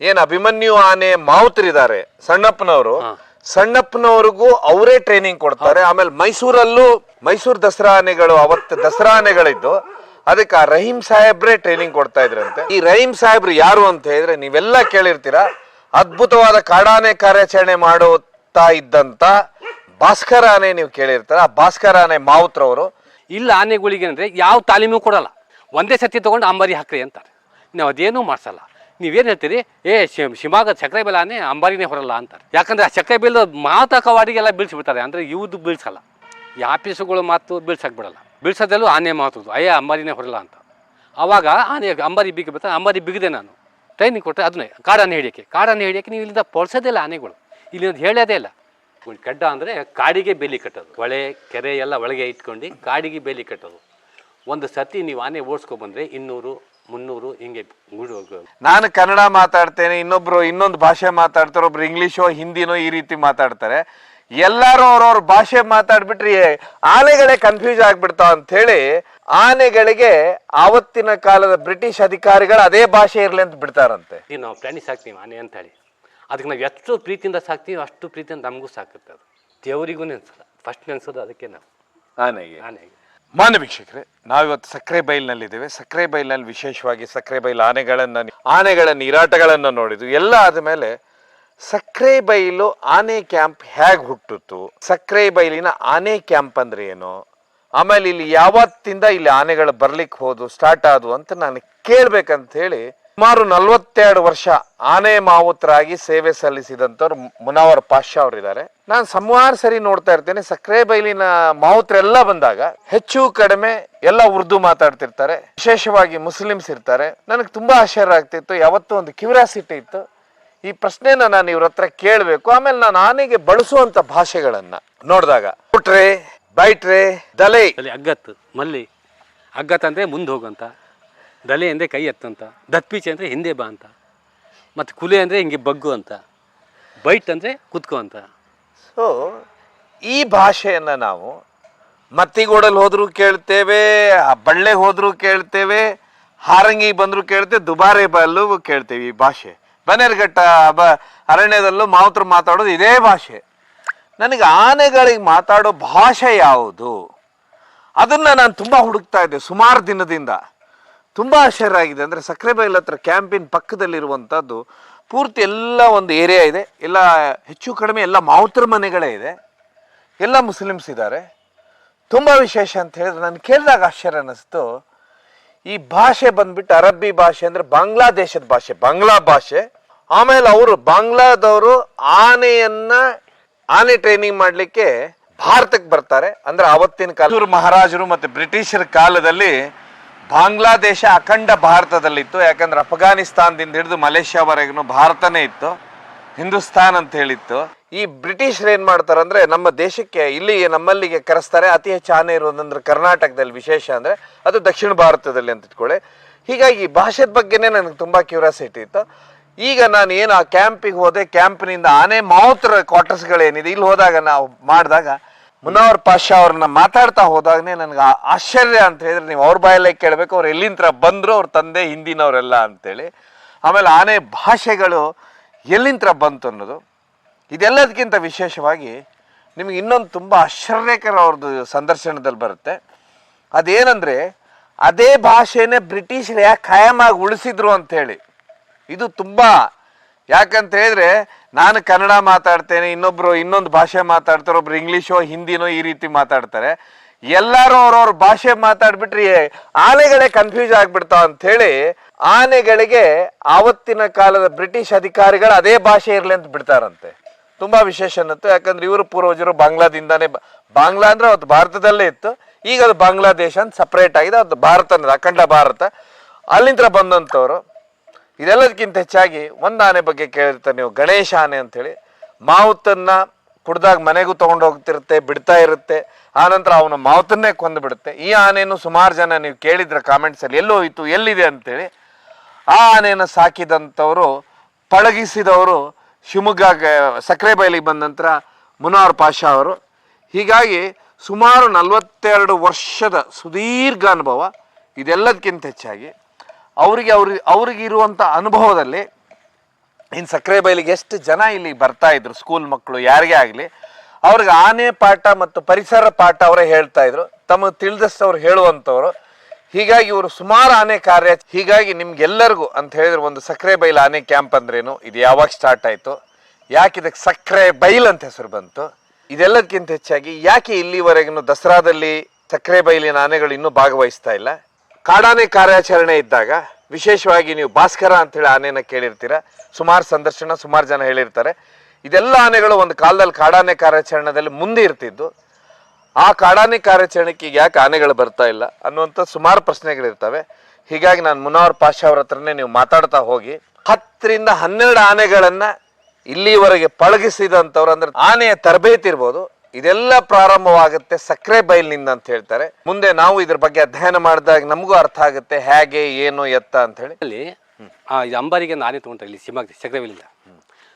ಏನ್ ಅಭಿಮನ್ಯು ಆನೆ ಮಾವುತರಿದ್ದಾರೆ ಸಣ್ಣಪ್ಪನವರು. ಸಣ್ಣಪ್ಪನವ್ರಿಗೂ ಅವರೇ ಟ್ರೈನಿಂಗ್ ಕೊಡ್ತಾರೆ. ಆಮೇಲೆ ಮೈಸೂರಲ್ಲೂ ಮೈಸೂರು ದಸರಾ ಆನೆಗಳು ಅವತ್ತು ದಸರಾ ಆನೆಗಳಿದ್ದು ಅದಕ್ಕೆ ಆ ರಹೀಂ ಸಾಹೇಬ್ರೇ ಟ್ರೈನಿಂಗ್ ಕೊಡ್ತಾ ಇದ್ರಂತೆ. ಈ ರಹೀಂ ಸಾಹೇಬ್ರು ಯಾರು ಅಂತ ಹೇಳಿದ್ರೆ ನೀವೆಲ್ಲ ಕೇಳಿರ್ತೀರಾ ಅದ್ಭುತವಾದ ಕಾಡಾನೆ ಕಾರ್ಯಾಚರಣೆ ಮಾಡುತ್ತಾ ಇದ್ದಂತ ಭಾಸ್ಕರ ಆನೆ ನೀವು ಕೇಳಿರ್ತೀರ ಆ ಭಾಸ್ಕರ ಆನೆ ಮಾವುತ್ರವರು. ಇಲ್ಲ ಆನೆಗಳಿಗೆ ಅಂದರೆ ಯಾವ ತಾಲೀಮು ಕೊಡಲ್ಲ. ಒಂದೇ ಸತಿ ತಗೊಂಡು ಅಂಬಾರಿ ಹಾಕ್ರಿ ಅಂತಾರೆ. ನಾವು ಅದೇನೂ ಮಾಡಿಸಲ್ಲ. ನೀವೇನು ಹೇಳ್ತೀರಿ? ಏ ಶಿ ಶಿವಮೊಗ್ಗ ಸಕ್ಕರೆ ಬೆಲ್ಲ ಆನೆ ಅಂಬಾರಿನೇ ಹೊರಲ್ಲ ಅಂತಾರೆ. ಯಾಕಂದರೆ ಆ ಸಕ್ಕರೆ ಮಾತಾ ಕವಾಡಿಗೆಲ್ಲ ಬೀಳ್ಸಿಬಿಡ್ತಾರೆ. ಅಂದರೆ ಇವ್ದು ಬೀಳ್ಸಲ್ಲ. ಈ ಆಫೀಸುಗಳು ಮಾತು ಬೀಳ್ಸಕ್ಕೆ ಬಿಡಲ್ಲ ಬೀಳ್ಸೋದಲ್ಲೂ ಆನೆ ಮಾತದು. ಅಯ್ಯ, ಅಂಬಾರಿನೇ ಹೊರಲ್ಲ ಅಂತ. ಆವಾಗ ಆನೆ ಅಂಬಾರಿ ಬಿಗಿ ಬರ್ತಾರೆ ಅಂಬಾರಿ ಬಿಗಿದೆ ನಾನು. ಟ್ರೈನಿಂಗ್ ಕೊಟ್ಟರೆ ಅದನ್ನೇ ಕಾಡನ್ನು ಹಿಡಿಯೋಕ್ಕೆ. ಕಾಡನ್ನು ಹಿಡಿಯೋಕ್ಕೆ ನೀವು ಇಲ್ಲಿಂದ ಪೊಳ್ಸೋದೇ ಇಲ್ಲ ಆನೆಗಳು ಇಲ್ಲಿಂದ ಹೇಳೋದೇ ಇಲ್ಲ. ಒಂದು ಕಡ್ಡ ಅಂದರೆ ಕಾಡಿಗೆ ಬೇಲಿ ಕಟ್ಟೋದು. ಹೊಳೆ, ಕೆರೆ ಎಲ್ಲ ಒಳಗೆ ಇಟ್ಕೊಂಡು ಕಾಡಿಗೆ ಬೇಲಿ ಕಟ್ಟೋದು. ಒಂದು ಸತಿ ನೀವು ಆನೆ ಓಡಿಸ್ಕೊಬಂದ್ರೆ ಇನ್ನೂರು ಮುನ್ನೂರು ಹಿಂಗೆ ನಾನು ಕನ್ನಡ ಮಾತಾಡ್ತೇನೆ ಇನ್ನೊಬ್ರು ಇನ್ನೊಂದು ಭಾಷೆ ಮಾತಾಡ್ತಾರೆ ಒಬ್ರು ಇಂಗ್ಲಿಷೋ ಹಿಂದಿನೋ ಈ ರೀತಿ ಮಾತಾಡ್ತಾರೆ. ಎಲ್ಲಾರು ಅವ್ರವ್ರ ಭಾಷೆ ಮಾತಾಡ್ಬಿಟ್ರಿ ಆನೆಗಳೇ ಕನ್ಫ್ಯೂಸ್ ಆಗ್ಬಿಡ್ತಾವ ಅಂತ ಹೇಳಿ ಆನೆಗಳಿಗೆ ಆವತ್ತಿನ ಕಾಲದ ಬ್ರಿಟಿಷ್ ಅಧಿಕಾರಿಗಳು ಅದೇ ಭಾಷೆ ಇರ್ಲಿ ಅಂತ ಬಿಡ್ತಾರಂತೆ. ಈಗ ನಾವು ಪ್ರಾಣಿ ಸಾಕ್ತೀವಿ ಆನೆ ಅಂತ ಹೇಳಿ ಅದಕ್ಕೆ ನಾವು ಎಷ್ಟು ಪ್ರೀತಿಯಿಂದ ಸಾಕ್ತೀವಿ ಅಷ್ಟು ಪ್ರೀತಿಯಿಂದ ನಮಗೂ ಸಾಕುತ್ತೆ ಅದು. ದೇವರಿಗೂ ನೆನ್ಸಲ್ಲ. ಫಸ್ಟ್ ಅನ್ಸೋದು ಅದಕ್ಕೆ ನಾವು. ಆನೆಗೆ. ಆನೆಗೆ. ಮಾನ್ಯ ವೀಕ್ಷಕರೇ, ನಾವಿವತ್ತು ಸಕ್ಕರೆ ಬೈಲ್ನಲ್ಲಿದ್ದೇವೆ ಸಕ್ಕರೆ ಬೈಲ್ನಲ್ಲಿ ವಿಶೇಷವಾಗಿ ಸಕ್ಕರೆ ಬೈಲ್ ಆನೆಗಳನ್ನು ಆನೆಗಳ ನೀರಾಟಗಳನ್ನು ನೋಡಿದ್ವಿ. ಎಲ್ಲ ಆದಮೇಲೆ ಸಕ್ಕರೆ ಬೈಲು ಆನೆ ಕ್ಯಾಂಪ್ ಹೇಗೆ ಹುಟ್ಟಿತು ಸಕ್ಕರೆ ಬೈಲಿನ ಆನೆ ಕ್ಯಾಂಪ್ ಅಂದರೆ ಏನು? ಆಮೇಲೆ ಇಲ್ಲಿ ಯಾವತ್ತಿಂದ ಇಲ್ಲಿ ಆನೆಗಳು ಬರ್ಲಿಕ್ಕೆ ಹೋದು ಸ್ಟಾರ್ಟ್ ಆದವು ಅಂತ ನಾನು ಕೇಳಬೇಕಂತ ಹೇಳಿ ಸುಮಾರು ನಲ್ವತ್ತೆರಡು ವರ್ಷ ಆನೆ ಮಾವುತರಾಗಿ ಸೇವೆ ಸಲ್ಲಿಸಿದಂಥವ್ರು ಮುನಾವರ್ ಪಾಷಾ ಅವರಿದ್ದಾರೆ. ನಾನು ಸುಮಾರು ಸರಿ ನೋಡ್ತಾ ಇರ್ತೇನೆ ಸಕ್ಕರೆ ಬೈಲಿನ ಮಾವುತರೆಲ್ಲ ಬಂದಾಗ ಹೆಚ್ಚು ಕಡಿಮೆ ಎಲ್ಲ ಉರ್ದು ಮಾತಾಡ್ತಿರ್ತಾರೆ, ವಿಶೇಷವಾಗಿ ಮುಸ್ಲಿಮ್ಸ್ ಇರ್ತಾರೆ. ನನಗೆ ತುಂಬಾ ಆಶ್ಚರ್ಯ ಆಗ್ತಿತ್ತು ಯಾವತ್ತೂ ಒಂದು ಕ್ಯೂರಿಯಾಸಿಟಿ ಇತ್ತು. ಈ ಪ್ರಶ್ನೆನ ನಾನು ಇವ್ರ ಹತ್ರ ಕೇಳಬೇಕು, ಆಮೇಲೆ ನಾನು ಆನೆಗೆ ಬಳಸುವಂತ ಭಾಷೆಗಳನ್ನ ನೋಡಿದಾಗ. ಹುಟ್ರೆ, ಬೈಟ್ರೆ, ದಲೆ. ಅಗ್ಗತ್ ಮಲ್ಲಿ. ಅಗ್ಗತ್ ಅಂದ್ರೆ ಮುಂದೆ ಹೋಗಂತ. ದಲೆ ಅಂದರೆ ಕೈ ಎತ್ತಂತ ದತ್ಪೀಚೆ ಅಂದರೆ ಹಿಂದೆ ಬಾ ಅಂತ, ಮತ್ತು ಕುಲೆ ಅಂದರೆ ಹಿಂಗೆ ಬಗ್ಗು ಅಂತ, ಬೈಟ್ ಅಂದರೆ ಕುತ್ಕೋ ಅಂತ. ಸೊ ಈ ಭಾಷೆಯನ್ನು ನಾವು ಮತ್ತಿಗೋಡಲ್ಲಿ ಹೋದರೂ ಕೇಳ್ತೇವೆ ಬಳ್ಳೆ ಹೋದರೂ ಕೇಳ್ತೇವೆ, ಹಾರಂಗಿ ಬಂದರೂ ಕೇಳ್ತೇವೆ, ದುಬಾರೆ ಬಲ್ಲೂ ಕೇಳ್ತೇವೆ ಈ ಭಾಷೆ. ಬನೇರ್ಘಟ್ಟ ಬ ಅರಣ್ಯದಲ್ಲೂ ಮಾವುತರು ಮಾತಾಡೋದು ಇದೇ ಭಾಷೆ. ನನಗೆ ಆನೆಗಳಿಗೆ ಮಾತಾಡೋ ಭಾಷೆ ಯಾವುದು? ಅದನ್ನು ನಾನು ತುಂಬ ಹುಡುಕ್ತಾ ಇದ್ದೆ ಸುಮಾರು ದಿನದಿಂದ. ತುಂಬಾ ಆಶ್ಚರ್ಯ ಆಗಿದೆ ಅಂದರೆ ಸಕ್ಕರೆ ಬೈಲ್ ಹತ್ರ ಕ್ಯಾಂಪಿನ ಪಕ್ಕದಲ್ಲಿರುವಂಥದ್ದು ಪೂರ್ತಿ ಎಲ್ಲ ಒಂದು ಏರಿಯಾ ಇದೆ. ಎಲ್ಲ ಹೆಚ್ಚು ಕಡಿಮೆ ಎಲ್ಲ ಮಾವುತರ ಮನೆಗಳೇ ಇದೆ. ಎಲ್ಲ ಮುಸ್ಲಿಮ್ಸ್ ಇದ್ದಾರೆ. ತುಂಬ ವಿಶೇಷ ಅಂತ ಹೇಳಿದ್ರೆ ನಾನು ಕೇಳಿದಾಗ ಆಶ್ಚರ್ಯ ಅನ್ನಿಸ್ತು. ಈ ಭಾಷೆ ಬಂದ್ಬಿಟ್ಟು ಅರಬ್ಬಿ ಭಾಷೆ ಅಂದರೆ ಬಾಂಗ್ಲಾದೇಶದ ಭಾಷೆ, ಬಾಂಗ್ಲಾ ಭಾಷೆ. ಆಮೇಲೆ ಅವರು ಬಾಂಗ್ಲಾದವರು ಆನೆಯನ್ನ ಆನೆ ಟ್ರೈನಿಂಗ್ ಮಾಡಲಿಕ್ಕೆ ಭಾರತಕ್ಕೆ ಬರ್ತಾರೆ. ಅಂದ್ರೆ ಆವತ್ತಿನ ಕಾಲ ಮಹಾರಾಜರು ಮತ್ತು ಬ್ರಿಟಿಷರ ಕಾಲದಲ್ಲಿ ಬಾಂಗ್ಲಾದೇಶ ಅಖಂಡ ಭಾರತದಲ್ಲಿತ್ತು, ಯಾಕಂದ್ರೆ ಅಫ್ಘಾನಿಸ್ತಾನದಿಂದ ಹಿಡಿದು ಮಲೇಷ್ಯಾವರೆಗೂ ಭಾರತನೇ ಇತ್ತು, ಹಿಂದೂಸ್ತಾನ್ ಅಂತ ಹೇಳಿತ್ತು. ಈ ಬ್ರಿಟಿಷರು ಏನು ಮಾಡ್ತಾರೆ ಅಂದ್ರೆ, ನಮ್ಮ ದೇಶಕ್ಕೆ ಇಲ್ಲಿ ನಮ್ಮಲ್ಲಿಗೆ ಕರೆಸ್ತಾರೆ, ಅತಿ ಹೆಚ್ಚು ಆನೆ ಇರೋದಂದ್ರೆ ಕರ್ನಾಟಕದಲ್ಲಿ ವಿಶೇಷ ಅಂದ್ರೆ, ಅದು ದಕ್ಷಿಣ ಭಾರತದಲ್ಲಿ ಅಂತ ಇಟ್ಕೊಳ್ಳಿ. ಹೀಗಾಗಿ ಭಾಷೆದ ಬಗ್ಗೆನೇ ನನಗೆ ತುಂಬಾ ಕ್ಯೂರಿಯಾಸಿಟಿ ಇತ್ತು. ಈಗ ನಾನು ಏನು ಆ ಕ್ಯಾಂಪಿಗೆ ಹೋದೆ ಕ್ಯಾಂಪ್ನಿಂದ ಆನೆ ಮಾತ್ರ ಕ್ವಾರ್ಟರ್ಸ್ಗಳೇನಿದೆ ಇಲ್ಲಿ ಹೋದಾಗ ನಾವು ಮಾಡಿದಾಗ ಮುನಾವರ್ ಪಾಷಾ ಅವ್ರನ್ನ ಮಾತಾಡ್ತಾ ಹೋದಾಗನೇ ನನಗೆ ಆಶ್ಚರ್ಯ ಅಂತ ಹೇಳಿದ್ರೆ ನೀವು ಅವ್ರ ಬಾಯಲ್ಲೇ ಕೇಳಬೇಕು, ಅವ್ರು ಎಲ್ಲಿಂದ ಬಂದರು ಅವ್ರ ತಂದೆ ಹಿಂದಿನವರೆಲ್ಲ ಅಂತೇಳಿ. ಆಮೇಲೆ ಆನೆ ಭಾಷೆಗಳು ಎಲ್ಲಿಂದ ಬಂತು ಅನ್ನೋದು. ಇದೆಲ್ಲದಕ್ಕಿಂತ ವಿಶೇಷವಾಗಿ ನಿಮಗೆ ಇನ್ನೊಂದು ತುಂಬ ಆಶ್ಚರ್ಯಕರ ಅವ್ರದ್ದು ಸಂದರ್ಶನದಲ್ಲಿ ಬರುತ್ತೆ. ಅದೇನಂದ್ರೆ, ಅದೇ ಭಾಷೆನೇ ಬ್ರಿಟಿಷರು ಯಾಕೆ ಖಾಯಮಾಗಿ ಉಳಿಸಿದ್ರು ಅಂತ ಹೇಳಿ ಇದು ತುಂಬ ಯಾಕಂತ ಹೇಳಿದ್ರೆ ನಾನು ಕನ್ನಡ ಮಾತಾಡ್ತೇನೆ, ಇನ್ನೊಬ್ರು ಇನ್ನೊಂದು ಭಾಷೆ ಮಾತಾಡ್ತಾರೆ, ಒಬ್ರು ಇಂಗ್ಲಿಷೋ, ಹಿಂದಿನೋ ಈ ರೀತಿ ಮಾತಾಡ್ತಾರೆ. ಎಲ್ಲರೂ ಅವ್ರವ್ರ ಭಾಷೆ ಮಾತಾಡ್ಬಿಟ್ರಿ ಆನೆಗಳೇ ಕನ್ಫ್ಯೂಸ್ ಆಗ್ಬಿಡ್ತಾವ ಅಂತ ಹೇಳಿ ಆನೆಗಳಿಗೆ ಆವತ್ತಿನ ಕಾಲದ ಬ್ರಿಟಿಷ್ ಅಧಿಕಾರಿಗಳು ಅದೇ ಭಾಷೆ ಇರ್ಲಿ ಅಂತ ಬಿಡ್ತಾರಂತೆ. ತುಂಬಾ ವಿಶೇಷ ಅನ್ನತ್ತು. ಯಾಕಂದ್ರೆ ಇವರು ಪೂರ್ವಜರು ಬಾಂಗ್ಲಾದಿಂದಾನೇ ಬಾಂಗ್ಲಾ ಅಂದ್ರೆ ಅವತ್ತು ಭಾರತದಲ್ಲೇ ಇತ್ತು. ಈಗ ಅದು ಬಾಂಗ್ಲಾದೇಶ ಅಂತ ಸಪ್ರೇಟ್ ಆಗಿದೆ. ಅದು ಭಾರತ ಅನ್ನೋದು ಅಖಂಡ ಭಾರತ. ಅಲ್ಲಿಂದ ಬಂದಂಥವ್ರು. ಇದೆಲ್ಲದಕ್ಕಿಂತ ಹೆಚ್ಚಾಗಿ ಒಂದು ಆನೆ ಬಗ್ಗೆ ಕೇಳಿರ್ತಾರೆ ನೀವು, ಗಣೇಶ ಆನೆ ಅಂತೇಳಿ. ಮಾವುತನ್ನು ಕುಡ್ದಾಗ ಮನೆಗೂ ತಗೊಂಡು ಹೋಗ್ತಿರುತ್ತೆ, ಬಿಡ್ತಾ ಇರುತ್ತೆ. ಆನಂತರ ಅವನ ಮಾವುತನ್ನೇ ಕೊಂದು ಬಿಡುತ್ತೆ. ಈ ಆನೆಯನ್ನು ಸುಮಾರು ಜನ ನೀವು ಕೇಳಿದ್ರೆ ಕಾಮೆಂಟ್ಸಲ್ಲಿ ಎಲ್ಲೋ ಹೋಯ್ತು, ಎಲ್ಲಿದೆ ಅಂತೇಳಿ. ಆ ಆನೆಯನ್ನು ಸಾಕಿದಂಥವರು, ಪಳಗಿಸಿದವರು ಶಿವಮೊಗ್ಗ ಸಕ್ಕರೆ ಬಯಲಿಗೆ ಬಂದ ನಂತರ ಮುನಾರ್ ಪಾಷಾ ಅವರು. ಹೀಗಾಗಿ ಸುಮಾರು ನಲವತ್ತೆರಡು ವರ್ಷದ ಸುದೀರ್ಘ ಅನುಭವ, ಇದೆಲ್ಲದಕ್ಕಿಂತ ಹೆಚ್ಚಾಗಿ. ಅವರಿಗೆ ಅವ್ರಿಗೆ ಅವ್ರಿಗೆ ಇರುವಂಥ ಅನುಭವದಲ್ಲಿ ಇನ್ನು ಸಕ್ಕರೆ ಬೈಲಿಗೆ ಎಷ್ಟು ಜನ ಇಲ್ಲಿ ಬರ್ತಾ ಇದ್ರು ಸ್ಕೂಲ್ ಮಕ್ಕಳು ಯಾರಿಗೆ ಆಗಲಿ, ಅವ್ರಿಗೆ ಆನೆ ಪಾಠ ಮತ್ತು ಪರಿಸರ ಪಾಠ ಅವರೇ ಹೇಳ್ತಾ ಇದ್ರು. ತಮಗೆ ತಿಳಿದಷ್ಟು ಅವ್ರು ಹೇಳುವಂಥವ್ರು, ಹೀಗಾಗಿ ಇವರು ಸುಮಾರು ಆನೆ ಕಾರ್ಯ, ಹೀಗಾಗಿ ನಿಮ್ಗೆಲ್ಲರಿಗೂ ಅಂತ ಹೇಳಿದ್ರೆ ಒಂದು ಸಕ್ಕರೆ ಬೈಲ್ ಆನೆ ಕ್ಯಾಂಪ್ ಅಂದ್ರೇನು, ಇದು ಯಾವಾಗ ಸ್ಟಾರ್ಟ್ ಆಯ್ತು, ಯಾಕೆ ಇದಕ್ಕೆ ಸಕ್ಕರೆ ಬೈಲ್ ಅಂತ ಹೆಸರು ಬಂತು ಇದೆಲ್ಲದಕ್ಕಿಂತ ಹೆಚ್ಚಾಗಿ ಯಾಕೆ ಇಲ್ಲಿವರೆಗೂ ದಸರಾದಲ್ಲಿ ಸಕ್ಕರೆ ಬೈಲಿನ ಆನೆಗಳು ಇನ್ನೂ ಭಾಗವಹಿಸ್ತಾ ಇಲ್ಲ ಕಾಡಾನೆ ಕಾರ್ಯಾಚರಣೆ ಇದ್ದಾಗ ವಿಶೇಷವಾಗಿ ನೀವು ಭಾಸ್ಕರ ಅಂತ ಹೇಳಿ ಆನೆನ ಕೇಳಿರ್ತೀರ. ಸುಮಾರು ಸಂದರ್ಶನ, ಸುಮಾರು ಜನ ಹೇಳಿರ್ತಾರೆ. ಇದೆಲ್ಲ ಆನೆಗಳು ಒಂದು ಕಾಲದಲ್ಲಿ ಕಾಡಾನೆ ಕಾರ್ಯಾಚರಣೆಯಲ್ಲಿ ಮುಂದೆ ಇರ್ತಿದ್ದು. ಆ ಕಾಡಾನೆ ಕಾರ್ಯಾಚರಣೆಗೆ ಯಾಕೆ ಆನೆಗಳು ಬರ್ತಾ ಇಲ್ಲ ಅನ್ನುವಂಥ ಸುಮಾರು ಪ್ರಶ್ನೆಗಳಿರ್ತವೆ. ಹೀಗಾಗಿ ನಾನು ಮುನವರ್ ಪಾಷಾ ಅವ್ರ ಹತ್ರನೇ ನೀವು ಮಾತಾಡ್ತಾ ಹೋಗಿ, ಹತ್ತರಿಂದ ಹನ್ನೆರಡು ಆನೆಗಳನ್ನು ಇಲ್ಲಿವರೆಗೆ ಪಳಗಿಸಿದಂಥವ್ರು ಅಂದ್ರೆ ಆನೆಯ ತರಬೇತಿ ಇರ್ಬೋದು. ಇದೆಲ್ಲ ಪ್ರಾರಂಭವಾಗುತ್ತೆ ಸಕ್ಕರೆ ಬೈಲಿನಿಂದ ಅಂತ ಹೇಳ್ತಾರೆ. ಮುಂದೆ ನಾವು ಇದ್ರ ಬಗ್ಗೆ ಅಧ್ಯಯನ ಮಾಡಿದಾಗ ನಮಗೂ ಅರ್ಥ ಆಗುತ್ತೆ ಹೇಗೆ ಏನು ಎತ್ತ ಅಂತ ಹೇಳಿ. ಅಲ್ಲಿ ಆ ಇದು ಅಂಬಾರಿಗೆ ಒಂದು ಆನೆ ಇಲ್ಲಿ ಇಲ್ಲಿ ಸಕ್ಕರೆ ಚಕ್ರವಿಲ್ಲ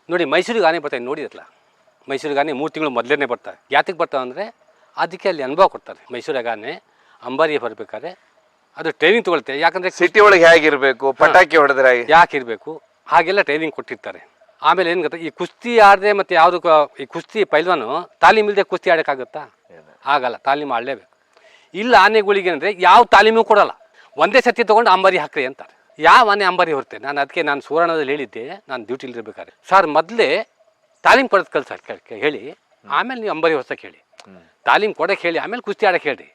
ನೋಡಿ ಮೈಸೂರಿಗೆ ಆನೆ ಬರ್ತಾರೆ ನೋಡಿರಲ್ಲ ಮೈಸೂರಿಗೆ ಆನೆ ಮೂರು ತಿಂಗಳು ಮೊದಲೇನೆ ಬರ್ತಾರೆ. ಯಾತಕ್ಕೆ ಬರ್ತಾವೆ ಅಂದರೆ ಅದಕ್ಕೆ ಅಲ್ಲಿ ಅನುಭವ ಕೊಡ್ತಾರೆ. ಮೈಸೂರಾಗ ಆನೆ ಅಂಬಾರಿಗೆ ಬರಬೇಕಾದ್ರೆ ಅದು ಟ್ರೈನಿಂಗ್ ತೊಗೊಳ್ತೆ ಯಾಕಂದರೆ ಸಿಟಿ ಒಳಗೆ ಹೇಗಿರ್ಬೇಕು? ಪಟಾಕಿ ಹೊಡೆದ್ರೆ ಹೇಗೆ? ಯಾಕೆ ಇರಬೇಕು ಹಾಗೆಲ್ಲ ಟ್ರೈನಿಂಗ್ ಕೊಟ್ಟಿರ್ತಾರೆ. ಆಮೇಲೆ ಏನು ಗೊತ್ತಾ ಈ ಕುಸ್ತಿ ಆಡದೆ ಮತ್ತು ಯಾವುದು ಈ ಕುಸ್ತಿ ಪೈಲ್ವಾನು ತಾಲೀಮ್ ಇಲ್ಲದೆ ಕುಸ್ತಿ ಆಡೋಕ್ಕಾಗುತ್ತಾ? ಆಗಲ್ಲ ತಾಲೀಮ್ ಆಡಲೇಬೇಕು. ಇಲ್ಲ ಆನೆಗಳಿಗೆ ಅಂದರೆ ಯಾವ ತಾಲೀಮು ಕೊಡಲ್ಲ. ಒಂದೇ ಸತಿ ತೊಗೊಂಡು ಅಂಬಾರಿ ಹಾಕ್ರಿ ಅಂತಾರೆ. ಯಾವ ಆನೆ ಅಂಬಾರಿ ಹೊರತೆ? ನಾನು ಅದಕ್ಕೆ ನಾನು ಸುವರ್ಣದಲ್ಲಿ ಹೇಳಿದ್ದೆ ನಾನು ಡ್ಯೂಟಿಲಿರ್ಬೇಕಾದ್ರೆ ಸರ್ ಮೊದಲೇ ತಾಲೀಮ್ ಕೊಡೋದು ಕಲ್ಸ ಹೇಳಿ. ಆಮೇಲೆ ನೀವು ಅಂಬಾರಿ ಹೊಸಕ್ಕೆ ಹೇಳಿ. ತಾಲೀಮ್ ಕೊಡೋಕ್ಕೆ ಹೇಳಿ ಆಮೇಲೆ ಕುಸ್ತಿ ಆಡಕ್ಕೆ ಹೇಳಿ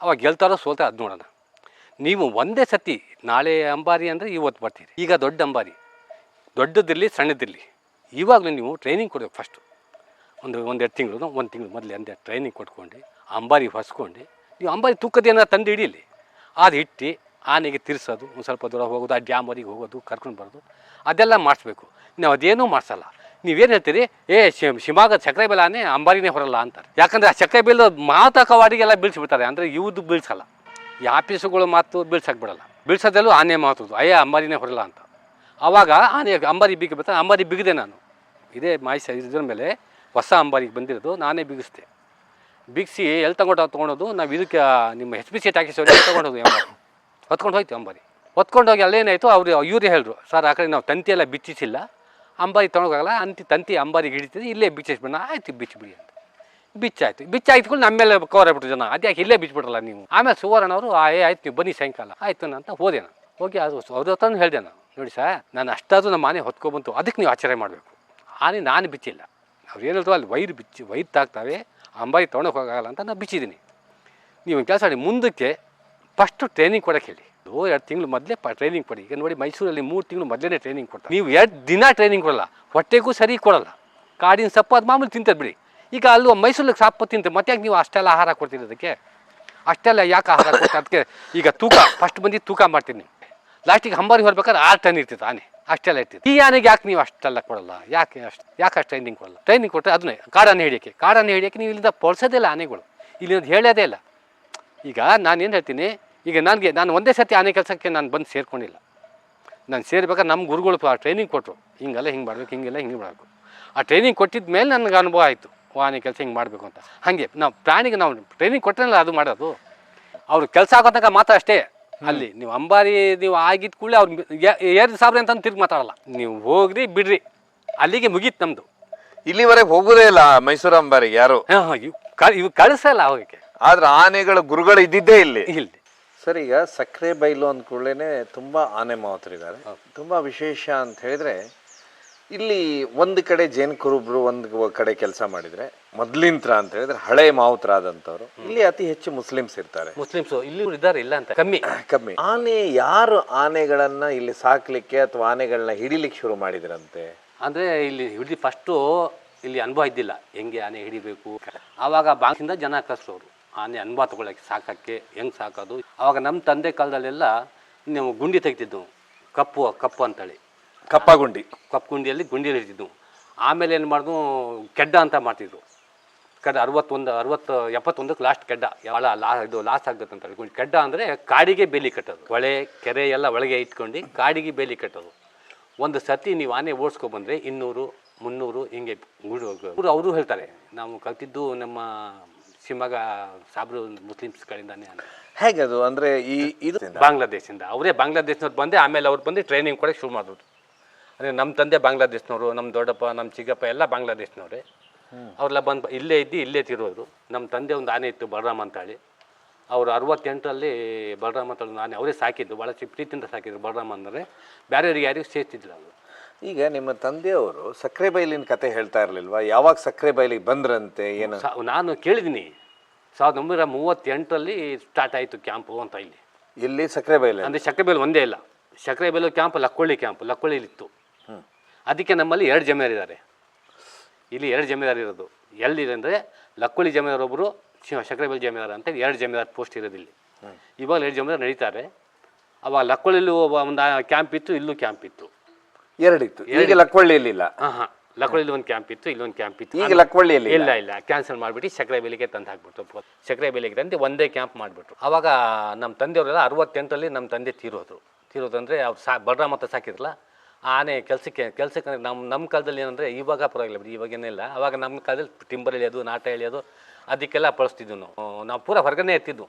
ಅವಾಗ ಗೆಲ್ತಾರೋ ಸೋಲ್ತಾರೋ ಅದು ನೋಡೋಣ. ನೀವು ಒಂದೇ ಸತಿ ನಾಳೆ ಅಂಬಾರಿ ಅಂದರೆ ಇವತ್ತು ಬರ್ತೀರಿ. ಈಗ ದೊಡ್ಡ ಅಂಬಾರಿ. ದೊಡ್ಡದಿರಲಿ, ಸಣ್ಣದಿರಲಿ. ಇವಾಗಲೂ ನೀವು ಟ್ರೈನಿಂಗ್ ಕೊಡಬೇಕು ಫಸ್ಟು ಒಂದು ಒಂದೆರಡು ತಿಂಗಳು, ಒಂದು ತಿಂಗಳು ಮೊದಲೇ ಅಂದರೆ ಟ್ರೈನಿಂಗ್ ಕೊಟ್ಕೊಂಡು, ಅಂಬಾರಿ ಹೊಸ್ಕೊಂಡು, ನೀವು ಅಂಬಾರಿ ತೂಕದೇನಾರು ತಂದು ಹಿಡೀಲಿ. ಅದು ಇಟ್ಟು, ಆನೆಗೆ ತಿರ್ಸೋದು, ಒಂದು ಸ್ವಲ್ಪ ದೂರ ಹೋಗೋದು, ಆ ಡ್ಯಾಮರಿಗೆ ಹೋಗೋದು, ಕರ್ಕೊಂಡು ಬರೋದು, ಅದೆಲ್ಲ ಮಾಡಿಸ್ಬೇಕು. ನಾವು ಅದೇನೂ ಮಾಡಿಸಲ್ಲ. ನೀವೇನು ಹೇಳ್ತೀರಿ, ಏ ಶಿವಮೊಗ್ಗದ ಶಿವಮೊಗ್ಗ ಸಕ್ಕರೆ ಬೆಲ್ಲ ಆನೆ ಅಂಬಾರಿನೇ ಹೊರಲ್ಲ ಅಂತಾರೆ. ಯಾಕಂದರೆ ಆ ಸಕ್ಕರೆ ಬೆಲ್ಲ ಮಾತಕವಾಡಿಗೆಲ್ಲ ಬೀಳ್ಸಿಬಿಡ್ತಾರೆ. ಅಂದರೆ ಇವ್ದು ಬೀಳ್ಸಲ್ಲ. ಈ ಆಫೀಸುಗಳು ಮಾತು ಬೀಳ್ಸಕ್ಕೆ ಬಿಡಲ್ಲ. ಬೀಳ್ಸೋದಲ್ಲೂ ಆನೆ ಮಾತು ಅಯ್ಯ, ಅಂಬಾರಿನೇ ಹೊರಲ್ಲ ಅಂತ. ಆವಾಗ ಆನೆ ಅಂಬಾರಿ ಬಿಗಿ ಬರ್ತಾನೆ, ಅಂಬಾರಿ ಬಿಗಿದೆ ನಾನು. ಇದೇ ಮಾಹಿತಿ ಇದ್ರ ಮೇಲೆ ಹೊಸ ಅಂಬಾರಿಗೆ ಬಂದಿರೋದು, ನಾನೇ ಬಿಗಿಸ್ದೆ. ಬಿಗಿಸಿ ಎಲ್ಲಿ ತಗೊಂಡು ತೊಗೊಂಡೋದು, ನಾವು ಇದಕ್ಕೆ, ನಿಮ್ಮ ಎಚ್ ಪಿ ಸಿ ಟಾಕೀಸ್ ತೊಗೊಂಡೋದು ಅಂಬಾರಿ. ಹೊತ್ಕೊಂಡು ಹೋಯ್ತು ಅಂಬಾರಿ. ಹೊತ್ಕೊಂಡು ಹೋಗಿ ಅಲ್ಲೇನಾಯಿತು ಅವರು, ಇವ್ರೇ ಹೇಳಿದ್ರು ಸರ್, ಆ ಕಡೆ ನಾವು ತಂತಿ ಎಲ್ಲ ಬಿಚ್ಚಿಸಿಲ್ಲ, ಅಂಬಾರಿ ತೊಗೊಂಡೋಗಲ್ಲ, ಅಂತಿ ತಂತಿ ಅಂಬಾರಿಗೆ ಹಿಡಿತಿದೆ, ಇಲ್ಲೇ ಬಿಚ್ಚಿಸ್ಬಿಡೋಣ ಆಯ್ತು ಬಿಚ್ಚಿಬಿಡಿ ಅಂತ. ಬಿಚ್ಚಾಯ್ತು. ಬಿಚ್ಚಾಯ್ತು ನಮ್ಮ ಮೇಲೆ ಕವರ್ ಆಗ್ಬಿಟ್ಟು ಜನ. ಅದ್ಯಾಕೆ ಇಲ್ಲೇ ಬಿಚ್ಬಿಟ್ರಲ್ಲ ನೀವು? ಆಮೇಲೆ ಸುವರ್ಣ ಅವರು ಆಯ್ತು, ನೀವು ಬನ್ನಿ ಸಾಯಂಕಾಲ. ಆಯ್ತು ಅಂತ ಹೋದೆ ನಾನು. ಹೋಗಿ ಅದು, ಅವ್ರ ಹತ್ರನೂ ಹೇಳಿದೆ ನಾನು. ನೋಡಿ ಸರ್, ನಾನು ಅಷ್ಟಾದರೂ ನಮ್ಮ ಆನೆ ಹೊತ್ಕೊಬಂತು ಅದಕ್ಕೆ ನೀವು ಆಚರಣೆ ಮಾಡಬೇಕು. ಆನೆ ನಾನು ಬಿಚ್ಚಿಲ್ಲ. ಅವ್ರು ಏನು ಅಲ್ಲಿ ವೈರ್ ಬಿಚ್ಚಿ, ವೈರ್ ತಾಗ್ತಾವೆ ಅಂಬಾರಿ ತೊಗೊಂಡೋಗಿ ಹೋಗೋಲ್ಲ ಅಂತ ನಾನು ಬಿಚ್ಚಿದ್ದೀನಿ. ನೀವು ಕೆಲಸ ಮಾಡಿ, ಮುಂದಕ್ಕೆ ಫಸ್ಟು ಟ್ರೈನಿಂಗ್ ಕೊಡೋಕೆ ಹೇಳಿ. ಓ, ಎರಡು ತಿಂಗಳು ಮೊದಲೇ ಪ ಟ್ರೈನಿಂಗ್ ಕೊಡಿ. ಈಗ ನೋಡಿ ಮೈಸೂರಲ್ಲಿ ಮೂರು ತಿಂಗಳು ಮೊದಲೇ ಟ್ರೈನಿಂಗ್ ಕೊಡ್ತಾರೆ. ನೀವು ಎರಡು ದಿನ ಟ್ರೈನಿಂಗ್ ಕೊಡಲ್ಲ, ಹೊಟ್ಟೆಗೂ ಸರಿ ಕೊಡಲ್ಲ. ಕಾಡಿನ ಸಪ್ಪು ಅದು ಮಾಮೂಲಿ ತಿಂತದೆ ಬಿಡಿ. ಈಗ ಅಲ್ಲೂ ಮೈಸೂರಿಗೆ ಸಾಪು ತಿಂತ, ಮತ್ತೆ ಯಾಕೆ ನೀವು ಅಷ್ಟೆಲ್ಲ ಆಹಾರ ಕೊಡ್ತೀರಿ ಅದಕ್ಕೆ ಅಷ್ಟೆಲ್ಲ ಯಾಕೆ ಆಹಾರ ಕೊಡ್ತಾರೆ ಅದಕ್ಕೆ ಈಗ ತೂಕ ಫಸ್ಟ್ ಬಂದು ತೂಕ ಮಾಡ್ತೀನಿ. ಲಾಸ್ಟಿಗೆ ಹಂಬಾರಿ ಹೊರಬೇಕಾದ್ರೆ ಆರು ಟನ್ ಇರ್ತಿತ್ತು ಆನೆ. ಅಷ್ಟೆಲ್ಲ ಇರ್ತಿತ್ತು. ಈ ಆನೆಗೆ ಯಾಕೆ ನೀವು ಅಷ್ಟೆಲ್ಲ ಕೊಡಲ್ಲ? ಯಾಕೆ ಅಷ್ಟು ಯಾಕೆ ಅಷ್ಟು ಟ್ರೈನಿಂಗ್ ಕೊಡಲ್ಲ? ಟ್ರೈನಿಂಗ್ ಕೊಟ್ಟರೆ ಅದನ್ನೇ ಕಾಡಾನೆ ಹಿಡಿಯೋಕ್ಕೆ. ಕಾಡಾನೆ ಹಿಡಿಯೋಕ್ಕೆ ನೀವು ಇಲ್ಲಿಂದ ಪೊಳ್ಸೋದೇ ಇಲ್ಲ ಆನೆಗಳು. ಇಲ್ಲಿಂದ ಹೇಳೋದೇ ಇಲ್ಲ. ಈಗ ನಾನು ಏನು ಹೇಳ್ತೀನಿ, ಈಗ ನನಗೆ ನಾನು ಒಂದೇ ಸರ್ತಿ ಆನೆ ಕೆಲಸಕ್ಕೆ ನಾನು ಬಂದು ಸೇರ್ಕೊಂಡಿಲ್ಲ. ನಾನು ಸೇರ್ಬೇಕಾದ್ರೆ ನಮ್ಮ ಗುರುಗಳು ಟ್ರೈನಿಂಗ್ ಕೊಟ್ಟರು ಹಿಂಗೆಲ್ಲ ಹಿಂಗೆ ಮಾಡಬೇಕು, ಹಿಂಗೆಲ್ಲ ಹಿಂಗೆ ಮಾಡಬೇಕು. ಆ ಟ್ರೈನಿಂಗ್ ಕೊಟ್ಟಿದ ಮೇಲೆ ನನಗೆ ಅನುಭವ ಆಯಿತು. ಆನೆ ಕೆಲಸ ಹಿಂಗೆ ಮಾಡಬೇಕು ಅಂತ. ಹಾಗೆ, ನಾವು ಪ್ರಾಣಿಗೆ ನಾವು ಟ್ರೈನಿಂಗ್ ಕೊಟ್ಟರೆ ಅದು ಮಾಡೋದು? ಅವ್ರು ಕೆಲಸ ಆಗೋ ತನಕ ಮಾತ್ರ ಅಷ್ಟೇ. ಅಲ್ಲಿ ನೀವು ಅಂಬಾರಿ ನೀವು ಆಗಿದ ಕೂಡಲೇ ಅವ್ರು ಎರಡು ಸಾವಿರ ಅಂತ ತಿರ್ಗಿ ಮಾತಾಡಲ್ಲ. ನೀವು ಹೋಗ್ರಿ ಬಿಡ್ರಿ. ಅಲ್ಲಿಗೆ ಮುಗೀತು ನಮ್ಮದು ಇಲ್ಲಿವರೆಗೆ ಹೋಗುದೇ ಇಲ್ಲ ಮೈಸೂರು ಅಂಬಾರಿಗೆ ಯಾರು? ಹಾಂ ಹಾಂ ಇವು ಕ ಇವು ಕಳಿಸಲ್ಲ ಹೋಗಕ್ಕೆ ಆದ್ರೆ ಆನೆಗಳ ಗುರುಗಳು ಇದ್ದಿದ್ದೇ ಇಲ್ಲಿ. ಇಲ್ಲಿ. ಸರ್ ಈಗ ಸಕ್ಕರೆ ಬೈಲು ಅಂದ ಕೂಡಲೇ ತುಂಬಾ ಆನೆ ಮಾವತರಿದ್ದಾರೆ ತುಂಬಾ ವಿಶೇಷ ಅಂತ ಹೇಳಿದ್ರೆ ಇಲ್ಲಿ ಒಂದು ಕಡೆ ಜೈನ್ ಕುರುಬ್ರು ಒಂದು ಕಡೆ ಕೆಲಸ ಮಾಡಿದ್ರೆ ಮೊದ್ಲಿಂತ್ರ ಅಂತ ಹೇಳಿದ್ರೆ ಹಳೆ ಮಾವುತರಾದಂಥವ್ರು. ಇಲ್ಲಿ ಅತಿ ಹೆಚ್ಚು ಮುಸ್ಲಿಮ್ಸ್ ಇರ್ತಾರೆ. ಮುಸ್ಲಿಮ್ಸ್ ಇಲ್ಲಿ ಇದ್ದಾರೆ ಇಲ್ಲ ಅಂತ? ಕಮ್ಮಿ. ಕಮ್ಮಿ. ಆನೆ ಯಾರು ಆನೆಗಳನ್ನ ಇಲ್ಲಿ ಸಾಕ್ಲಿಕ್ಕೆ ಅಥವಾ ಆನೆಗಳನ್ನ ಹಿಡಿಲಿಕ್ಕೆ ಶುರು ಮಾಡಿದ್ರಂತೆ? ಅಂದ್ರೆ ಇಲ್ಲಿ ಹಿಡಿದು ಫಸ್ಟ್ ಇಲ್ಲಿ ಅನುಭವ ಇದ್ದಿಲ್ಲ. ಹೆಂಗೆ ಆನೆ ಹಿಡಿಬೇಕು? ಆವಾಗ ಬಾಂಕಿಂದ ಜನ ಕಳಿಸೋರು ಆನೆ ಅನುಭವ ತಗೊಳಕ್ಕೆ ಸಾಕಕ್ಕೆ ಹೆಂಗ್ ಸಾಕೋದು? ಆವಾಗ ನಮ್ಮ ತಂದೆ ಕಾಲದಲ್ಲೆಲ್ಲ ನೀವು ಗುಂಡಿ ತೆಗ್ತಿದ್ದು ಕಪ್ಪು ಕಪ್ಪು ಅಂತೇಳಿ. ಕಪ್ಪಗುಂಡಿ. ಕಪ್ಪು ಗುಂಡಿಯಲ್ಲಿ ಗುಂಡಿಯಲ್ಲಿ ಇರ್ತಿದ್ವು ಆಮೇಲೆ ಏನು ಮಾಡಿದ್ವು ಕೆಡ್ಡ ಅಂತ ಮಾಡ್ತಿದ್ರು. ಕೆಡ್ಡ ಅರವತ್ತೊಂದು ಅರವತ್ತು ಎಪ್ಪತ್ತೊಂದಕ್ಕೆ ಲಾಸ್ಟ್ ಕೆಡ್ಡ. ಯಾಳ ಲಾ ಇದು ಲಾಸ್ ಆಗುತ್ತೆ ಅಂತ ಹೇಳಿ ಕೆಡ್ಡ ಅಂದರೆ ಕಾಡಿಗೆ ಬೇಲಿ ಕಟ್ಟೋದು. ಹೊಳೆ ಕೆರೆ ಎಲ್ಲ ಒಳಗೆ ಇಟ್ಕೊಂಡು ಕಾಡಿಗೆ ಬೇಲಿ ಕಟ್ಟೋದು. ಒಂದು ಸತಿ ನೀವು ಆನೆ ಓಡಿಸ್ಕೊಬಂದ್ರೆ ಇನ್ನೂರು ಮುನ್ನೂರು ಹಿಂಗೆ ಗುಡು ಅವರು ಹೇಳ್ತಾರೆ ನಾವು ಕಲ್ತಿದ್ದು ನಮ್ಮ ಶಿವಮೊಗ್ಗ ಸಾಬ್ರು ಮುಸ್ಲಿಮ್ಸ್ ಕಡೆಯಿಂದಾನೆ ಹೇಗೆ ಹೇಗದು ಅಂದರೆ ಈ ಇದು ಬಾಂಗ್ಲಾದೇಶದಿಂದ. ಅವರೇ ಬಾಂಗ್ಲಾದೇಶದವ್ರು ಬಂದೆ ಆಮೇಲೆ ಅವ್ರು ಬಂದು ಟ್ರೈನಿಂಗ್ ಕೊಡೋಕ್ಕೆ ಶುರು ಮಾಡಿದ್ರು ಅಂದರೆ ನಮ್ಮ ತಂದೆ ಬಾಂಗ್ಲಾದೇಶ್ನವರು ನಮ್ಮ ದೊಡ್ಡಪ್ಪ ನಮ್ಮ ಚಿಕ್ಕಪ್ಪ ಎಲ್ಲ ಬಾಂಗ್ಲಾದೇಶ್ನವ್ರೆ. ಅವರೆಲ್ಲ ಬಂದು ಇಲ್ಲೇ ಇದ್ದು ಇಲ್ಲೇ ತಿರೋದು ನಮ್ಮ ತಂದೆ ಒಂದು ಆನೆ ಇತ್ತು ಬಲರಾಮ್ ಅಂತೇಳಿ. ಅವರು ಅರವತ್ತೆಂಟರಲ್ಲಿ ಬಲರಾಮ್ ಅಂತ ಆನೆ ಅವರೇ ಸಾಕಿದ್ದು ಭಾಳ ಪ್ರೀತಿಯಿಂದ ಸಾಕಿದ್ರು ಬಲರಾಮ್ ಅಂದರೆ. ಬೇರೆಯವ್ರಿಗೆ ಯಾರಿಗೂ ಸೇರ್ತಿದ್ದಿಲ್ಲ ಅವರು. ಈಗ ನಿಮ್ಮ ತಂದೆಯವರು ಸಕ್ಕರೆ ಬೈಲಿನ ಕತೆ ಹೇಳ್ತಾ ಇರಲಿಲ್ವಾ? ಯಾವಾಗ ಸಕ್ಕರೆ ಬೈಲಿಗೆ ಬಂದ್ರಂತೆ ಏನು? ನಾನು ಕೇಳಿದ್ದೀನಿ. ಸಾವಿರದ ಒಂಬೈನೂರ ಮೂವತ್ತೆಂಟರಲ್ಲಿ ಸ್ಟಾರ್ಟ್ ಆಯಿತು ಕ್ಯಾಂಪು ಅಂತ ಇಲ್ಲಿ. ಇಲ್ಲಿ ಸಕ್ಕರೆ ಬೈಲು ಅಂದರೆ ಸಕ್ಕರೆಬೇಲು ಒಂದೇ ಇಲ್ಲ. ಸಕ್ಕರೆಬೇಲು ಕ್ಯಾಂಪ್ ಲಕ್ಕೊಳ್ಳಿ ಕ್ಯಾಂಪ್ ಲಕ್ಕೊಳ್ಳಿಲಿತ್ತು. ಅದಕ್ಕೆ ನಮ್ಮಲ್ಲಿ ಎರಡು ಜಮೀದಾರಿದ್ದಾರೆ ಇಲ್ಲಿ ಎರಡು ಜಮೀನಾರ ಇರೋದು. ಎಲ್ಲಿದೆ ಅಂದರೆ ಲಕ್ಕೊಳ್ಳಿ ಜಮೀನಾರ ಒಬ್ಬರು ಸಕ್ಕರೆಬೇಲು ಜಮೀದಾರ ಅಂತ ಎರಡು ಜಮೀನಾರ ಪೋಸ್ಟ್ ಇರೋದು ಇಲ್ಲಿ. ಇವಾಗ ಎರಡು ಜಮೀನಾರ ನಡೀತಾರೆ. ಅವಾಗ ಲಕ್ಕೊಳ್ಳಿ ಒಬ್ಬ ಒಂದು ಕ್ಯಾಂಪ್ ಇತ್ತು ಇಲ್ಲೂ ಕ್ಯಾಂಪ್ ಇತ್ತು. ಎರಡಿತ್ತು. ಈಗ ಲಕ್ಕೊಳ್ಳಿಯಲ್ಲಿ ಇಲ್ಲ. ಹಾಂ ಹಾಂ. ಲಕ್ಕೊಳ್ಳಿಲಿ ಒಂದು ಕ್ಯಾಂಪ್ ಇತ್ತು ಇಲ್ಲೊಂದು ಕ್ಯಾಂಪ್ ಇತ್ತು. ಈಗ ಲಕ್ಕೊಳ್ಳಿ ಇಲ್ಲ. ಇಲ್ಲ ಕ್ಯಾನ್ಸಲ್ ಮಾಡಿಬಿಟ್ಟು ಸಕ್ಕರೆ ಬೆಲೆಗೆ ತಂದು ಹಾಕ್ಬಿಟ್ರು. ಸಕ್ಕರೆ ಬೆಲೆಗೆ ತಂದು ಒಂದೇ ಕ್ಯಾಂಪ್ ಮಾಡಿಬಿಟ್ರು. ಅವಾಗ ನಮ್ಮ ತಂದೆಯವರೆಲ್ಲ ಅರವತ್ತೆಂಟರಲ್ಲಿ ನಮ್ಮ ತಂದೆ ತೀರೋದ್ರು. ತೀರೋದು ಅಂದರೆ ಅವ್ರು ಸಾ ಬಲರಾಮ ಅಂತ ಸಾಕಿದ್ರಲ್ಲ? ಆನೆ ಕೆಲಸಕ್ಕೆ ಕೆಲಸಕ್ಕೆ ನಮ್ಮ ನಮ್ಮ ಕಾಲದಲ್ಲಿ ಏನಂದರೆ ಇವಾಗ ಪರವಾಗಿಲ್ಲ ಬಿಡಿ ಇವಾಗೇನಿಲ್ಲ ಅವಾಗ ನಮ್ಮ ಕಾಲದಲ್ಲಿ ಟಿಂಬರ್ ಎಳೆಯೋದು ನಾಟ ಎಳೆಯೋದು ಅದಕ್ಕೆಲ್ಲ ಬಳಸ್ತಿದ್ವಿ ನಾವು. ನಾವು ಪೂರ ಹೊರಗನೆ ಇರ್ತಿದ್ವು.